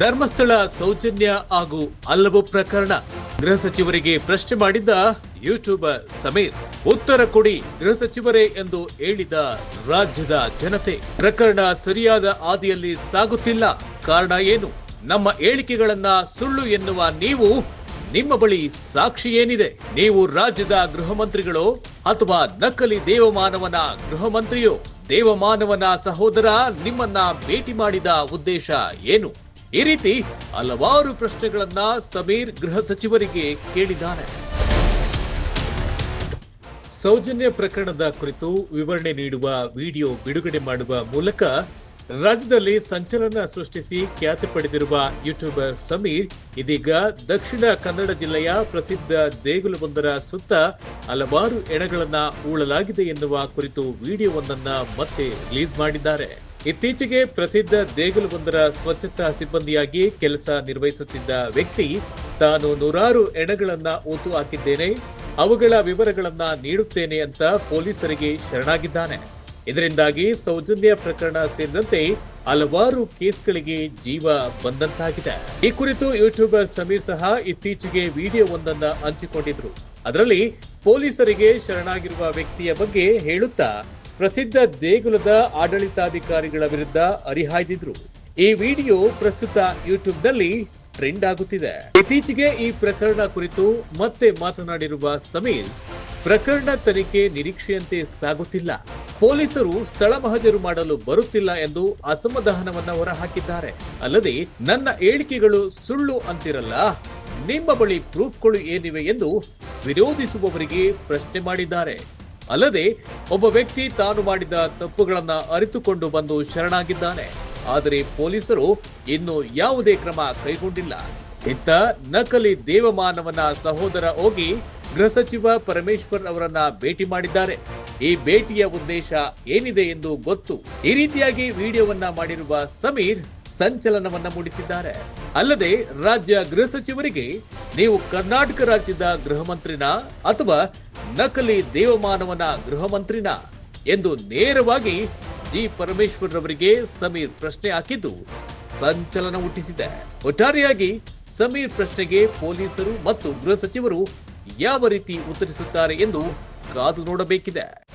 ಧರ್ಮಸ್ಥಳ ಸೌಜನ್ಯ ಹಾಗೂ ಅಲ್ಲವು ಪ್ರಕರಣ. ಗೃಹ ಸಚಿವರಿಗೆ ಪ್ರಶ್ನೆ ಮಾಡಿದ್ದ ಯೂಟ್ಯೂಬರ್ ಸಮೀರ್, ಉತ್ತರ ಕೊಡಿ ಗೃಹ ಸಚಿವರೇ ಎಂದು ಹೇಳಿದ ರಾಜ್ಯದ ಜನತೆ. ಪ್ರಕರಣ ಸರಿಯಾದ ಹಾದಿಯಲ್ಲಿ ಸಾಗುತ್ತಿಲ್ಲ. ಕಾರಣ ಏನು? ನಮ್ಮ ಹೇಳಿಕೆಗಳನ್ನ ಸುಳ್ಳು ಎನ್ನುವ ನೀವು ನಿಮ್ಮ ಬಳಿ ಸಾಕ್ಷಿ ಏನಿದೆ? ನೀವು ರಾಜ್ಯದ ಗೃಹ ಮಂತ್ರಿಗಳೋ ಅಥವಾ ನಕಲಿ ದೇವಮಾನವನ ಗೃಹ ಮಂತ್ರಿಯೋ? ದೇವಮಾನವನ ಸಹೋದರ ನಿಮ್ಮನ್ನ ಭೇಟಿ ಮಾಡಿದ ಉದ್ದೇಶ ಏನು? ಈ ರೀತಿ ಹಲವಾರು ಪ್ರಶ್ನೆಗಳನ್ನ ಸಮೀರ್ ಗೃಹ ಸಚಿವರಿಗೆ ಕೇಳಿದ್ದಾರೆ ಸೌಜನ್ಯ ಪ್ರಕರಣದ ಕುರಿತು ವಿವರಣೆ ನೀಡುವ ವಿಡಿಯೋ ಬಿಡುಗಡೆ ಮಾಡುವ ಮೂಲಕ ರಾಜ್ಯದಲ್ಲಿ ಸಂಚಲನ ಸೃಷ್ಟಿಸಿ ಖ್ಯಾತಿ ಪಡೆದಿರುವ ಯೂಟ್ಯೂಬರ್ ಸಮೀರ್ ಇದೀಗ ದಕ್ಷಿಣ ಕನ್ನಡ ಜಿಲ್ಲೆಯ ಪ್ರಸಿದ್ಧ ದೇಗುಲವೊಂದರ ಸುತ್ತ ಹಲವಾರು ಎಣಗಳನ್ನ ಉಳಲಾಗಿದೆ ಎನ್ನುವ ಕುರಿತು ವಿಡಿಯೋವೊಂದನ್ನ ಮತ್ತೆ ರಿಲೀಸ್ ಮಾಡಿದ್ದಾರೆ. ಇತ್ತೀಚೆಗೆ ಪ್ರಸಿದ್ಧ ದೇಗುಲವೊಂದರ ಸ್ವಚ್ಛತಾ ಸಿಬ್ಬಂದಿಯಾಗಿ ಕೆಲಸ ನಿರ್ವಹಿಸುತ್ತಿದ್ದ ವ್ಯಕ್ತಿ, ತಾನು ನೂರಾರು ಎಣಗಳನ್ನ ಊತು ಹಾಕಿದ್ದೇನೆ, ಅವುಗಳ ವಿವರಗಳನ್ನ ನೀಡುತ್ತೇನೆ ಅಂತ ಪೊಲೀಸರಿಗೆ ಶರಣಾಗಿದ್ದಾನೆ. ಇದರಿಂದಾಗಿ ಸೌಜನ್ಯ ಪ್ರಕರಣ ಸೇರಿದಂತೆ ಹಲವಾರು ಕೇಸ್ಗಳಿಗೆ ಜೀವ ಬಂದಂತಾಗಿದೆ. ಈ ಕುರಿತು ಯೂಟ್ಯೂಬರ್ ಸಮೀರ್ ಸಹ ಇತ್ತೀಚೆಗೆ ವಿಡಿಯೋ ಒಂದನ್ನು ಹಂಚಿಕೊಂಡಿದ್ರು. ಅದರಲ್ಲಿ ಪೊಲೀಸರಿಗೆ ಶರಣಾಗಿರುವ ವ್ಯಕ್ತಿಯ ಬಗ್ಗೆ ಹೇಳುತ್ತಾ ಪ್ರಸಿದ್ಧ ದೇಗುಲದ ಆಡಳಿತಾಧಿಕಾರಿಗಳ ವಿರುದ್ಧ ಅರಿಹಾಯ್ದಿದ್ರು. ಈ ವಿಡಿಯೋ ಪ್ರಸ್ತುತ ಯೂಟ್ಯೂಬ್ನಲ್ಲಿ ಟ್ರೆಂಡ್ ಆಗುತ್ತಿದೆ. ಇತ್ತೀಚೆಗೆ ಈ ಪ್ರಕರಣ ಕುರಿತು ಮತ್ತೆ ಮಾತನಾಡಿರುವ ಸಮೀರ್, ಪ್ರಕರಣ ತನಿಖೆ ನಿರೀಕ್ಷೆಯಂತೆ ಸಾಗುತ್ತಿಲ್ಲ. ಪೊಲೀಸರು ಸ್ಥಳ ಮಹಜರು ಮಾಡಲು ಬರುತ್ತಿಲ್ಲ ಎಂದು ಅಸಮಾಧಾನವನ್ನ ಹೊರಹಾಕಿದ್ದಾರೆ. ಅಲ್ಲದೆ, ನನ್ನ ಹೇಳಿಕೆಗಳು ಸುಳ್ಳು ಅಂತಿರಲ್ಲ, ನಿಮ್ಮ ಬಳಿ ಪ್ರೂಫ್ಗಳು ಏನಿವೆ ಎಂದು ವಿರೋಧಿಸುವವರಿಗೆ ಪ್ರಶ್ನೆ ಮಾಡಿದ್ದಾರೆ. ಅಲ್ಲದೆ ಒಬ್ಬ ವ್ಯಕ್ತಿ ತಾನು ಮಾಡಿದ ತಪ್ಪುಗಳನ್ನು ಅರಿತುಕೊಂಡು ಬಂದು ಶರಣಾಗಿದ್ದಾನೆ. ಆದರೆ ಪೊಲೀಸರು ಇನ್ನೂ ಯಾವುದೇ ಕ್ರಮ ಕೈಗೊಂಡಿಲ್ಲ. ಇತ್ತ ನಕಲಿ ದೇವಮಾನವನ ಸಹೋದರ ಹೋಗಿ ಗೃಹ ಸಚಿವ ಪರಮೇಶ್ವರ್ ಅವರನ್ನ ಭೇಟಿ ಮಾಡಿದ್ದಾರೆ. ಈ ಭೇಟಿಯ ಉದ್ದೇಶ ಏನಿದೆ ಎಂದು ಗೊತ್ತು. ಈ ರೀತಿಯಾಗಿ ವಿಡಿಯೋವನ್ನ ಮಾಡಿರುವ ಸಮೀರ್ ಸಂಚಲನವನ್ನ ಮೂಡಿಸಿದ್ದಾರೆ. ಅಲ್ಲದೆ ರಾಜ್ಯ ಗೃಹ ಸಚಿವರಿಗೆ ನೀವು ಕರ್ನಾಟಕ ರಾಜ್ಯದ ಗೃಹ ಮಂತ್ರಿನ ಅಥವಾ ನಕಲಿ ದೇವಮಾನವನ ಗೃಹ ಮಂತ್ರಿನ ಎಂದು ನೇರವಾಗಿ ಜಿ ಪರಮೇಶ್ವರ್ ಅವರಿಗೆ ಸಮೀರ್ ಪ್ರಶ್ನೆ ಹಾಕಿದ್ದು ಸಂಚಲನ ಹುಟ್ಟಿಸಿದೆ. ಒಟ್ಟಾರೆಯಾಗಿ ಸಮೀರ್ ಪ್ರಶ್ನೆಗೆ ಪೊಲೀಸರು ಮತ್ತು ಗೃಹ ಸಚಿವರು ಯಾವ ರೀತಿ ಉತ್ತರಿಸುತ್ತಾರೆ ಎಂದು ಕಾದು ನೋಡಬೇಕಿದೆ.